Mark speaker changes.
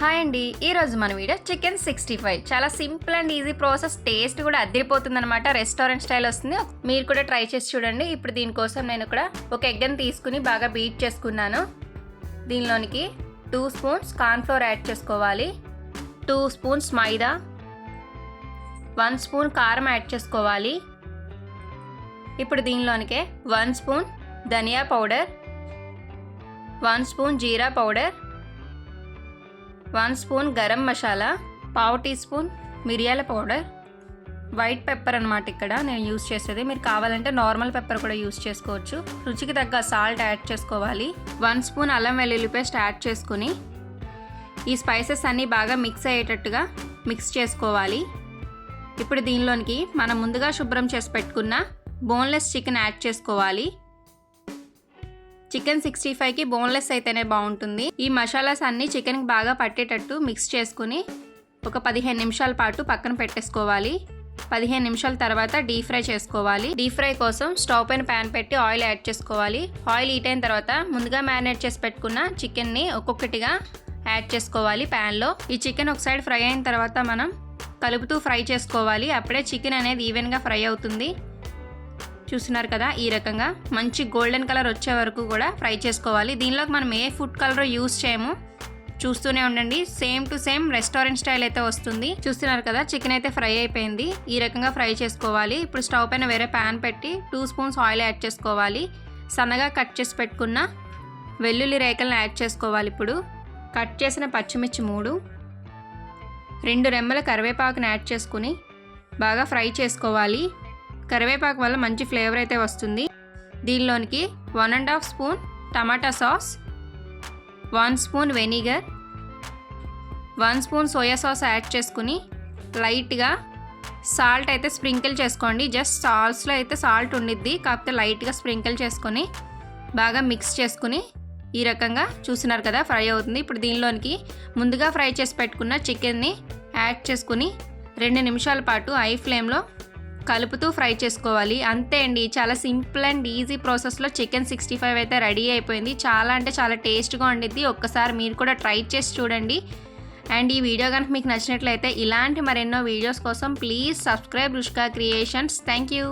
Speaker 1: Hi అండి ఈ రోజు మన వీడియో చికెన్ సిక్స్టీ ఫైవ్ చాలా simple and easy process taste కూడా అద్దరిపోతుంది అనమాట రెస్టారెంట్ స్టైల్ వస్తుంది. మీరు కూడా ట్రై చేసి చూడండి. ఇప్పుడు దీనికోసం నేను కూడా ఒక ఎగ్గని తీసుకుని బాగా బీట్ చేసుకున్నాను. దీనిలోనికి టూ స్పూన్స్ కార్న్ఫ్లోర్ యాడ్ చేసుకోవాలి. Two spoons maida. One spoon కారం యాడ్ చేసుకోవాలి. ఇప్పుడు దీనిలోనికే వన్ స్పూన్ ధనియా పౌడర్ వన్ స్పూన్ జీరా powder one spoon garam masala పావు టీ స్పూన్ మిరియాల పౌడర్ వైట్ పెప్పర్ అనమాట ఇక్కడ నేను యూస్ చేసేది. మీరు కావాలంటే నార్మల్ పెప్పర్ కూడా యూస్ చేసుకోవచ్చు. రుచికి తగ్గ సాల్ట్ యాడ్ చేసుకోవాలి. వన్ స్పూన్ అల్లం వెల్లుల్లి పేస్ట్ యాడ్ చేసుకుని ఈ స్పైసెస్ అన్నీ బాగా మిక్స్ అయ్యేటట్టుగా మిక్స్ చేసుకోవాలి. ఇప్పుడు దీనిలోనికి మనం ముందుగా శుభ్రం చేసి పెట్టుకున్న బోన్లెస్ చికెన్ యాడ్ చేసుకోవాలి. చికెన్ సిక్స్టీ ఫైవ్కి బోన్లెస్ అయితేనే బాగుంటుంది. ఈ మసాలాస్ అన్నీ చికెన్కి బాగా పట్టేటట్టు మిక్స్ చేసుకుని ఒక పదిహేను నిమిషాల పాటు పక్కన పెట్టేసుకోవాలి. పదిహేను నిమిషాల తర్వాత డీప్ ఫ్రై చేసుకోవాలి. డీప్ ఫ్రై కోసం స్టవ్ పైన ప్యాన్ పెట్టి ఆయిల్ యాడ్ చేసుకోవాలి. ఆయిల్ హీట్ అయిన తర్వాత ముందుగా మ్యారినేట్ చేసి పెట్టుకున్న చికెన్ని ఒక్కొక్కటిగా యాడ్ చేసుకోవాలి ప్యాన్లో. ఈ చికెన్ ఒక సైడ్ ఫ్రై అయిన తర్వాత మనం కలుపుతూ ఫ్రై చేసుకోవాలి. అప్పుడే చికెన్ అనేది ఈవెన్గా ఫ్రై అవుతుంది. చూస్తున్నారు కదా ఈ రకంగా. మంచి గోల్డెన్ కలర్ వచ్చే వరకు కూడా ఫ్రై చేసుకోవాలి. దీనిలోకి మనం ఏ ఫుడ్ కలర్ యూస్ చేయము? చూస్తూనే ఉండండి. Same to same restaurant style అయితే వస్తుంది. చూస్తున్నారు కదా చికెన్ అయితే ఫ్రై అయిపోయింది. ఈ రకంగా ఫ్రై చేసుకోవాలి. ఇప్పుడు స్టవ్ పైన వేరే ప్యాన్ పెట్టి టూ స్పూన్స్ ఆయిల్ యాడ్ చేసుకోవాలి. సన్నగా కట్ చేసి పెట్టుకున్న వెల్లుల్లి రేఖలను యాడ్ చేసుకోవాలి ఇప్పుడు. కట్ చేసిన పచ్చిమిర్చి మూడు. రెండు రెమ్మల కరివేపాకుని యాడ్ చేసుకుని బాగా ఫ్రై చేసుకోవాలి. కరివేపాకు వల్ల మంచి ఫ్లేవర్ అయితే వస్తుంది. దీనిలోనికి one and half spoon tomato sauce one spoon vinegar one spoon soya sauce add చేసుకుని లైట్గా సాల్ట్ అయితే స్ప్రింకిల్ చేసుకోండి. జస్ట్ సాల్స్లో అయితే సాల్ట్ ఉండిద్ది కాకపోతే లైట్గా స్ప్రింకిల్ చేసుకొని బాగా మిక్స్ చేసుకుని ఈ రకంగా చూసినారు కదా ఫ్రై అవుతుంది. ఇప్పుడు దీనిలోనికి ముందుగా ఫ్రై చేసి పెట్టుకున్న చికెన్ని యాడ్ చేసుకుని రెండు నిమిషాల పాటు ఐ ఫ్లేమ్లో కలుపుతూ ఫ్రై చేసుకోవాలి. అంతే అండి. చాలా సింపుల్ అండ్ ఈజీ ప్రాసెస్లో చికెన్ సిక్స్టీ ఫైవ్ అయితే రెడీ అయిపోయింది. చాలా అంటే చాలా టేస్ట్గా ఉండిద్ది. ఒక్కసారి మీరు కూడా ట్రై చేసి చూడండి. అండ్ ఈ వీడియో కనుక మీకు నచ్చినట్లయితే ఇలాంటి మరెన్నో వీడియోస్ కోసం please subscribe Rushka Creations. Thank you.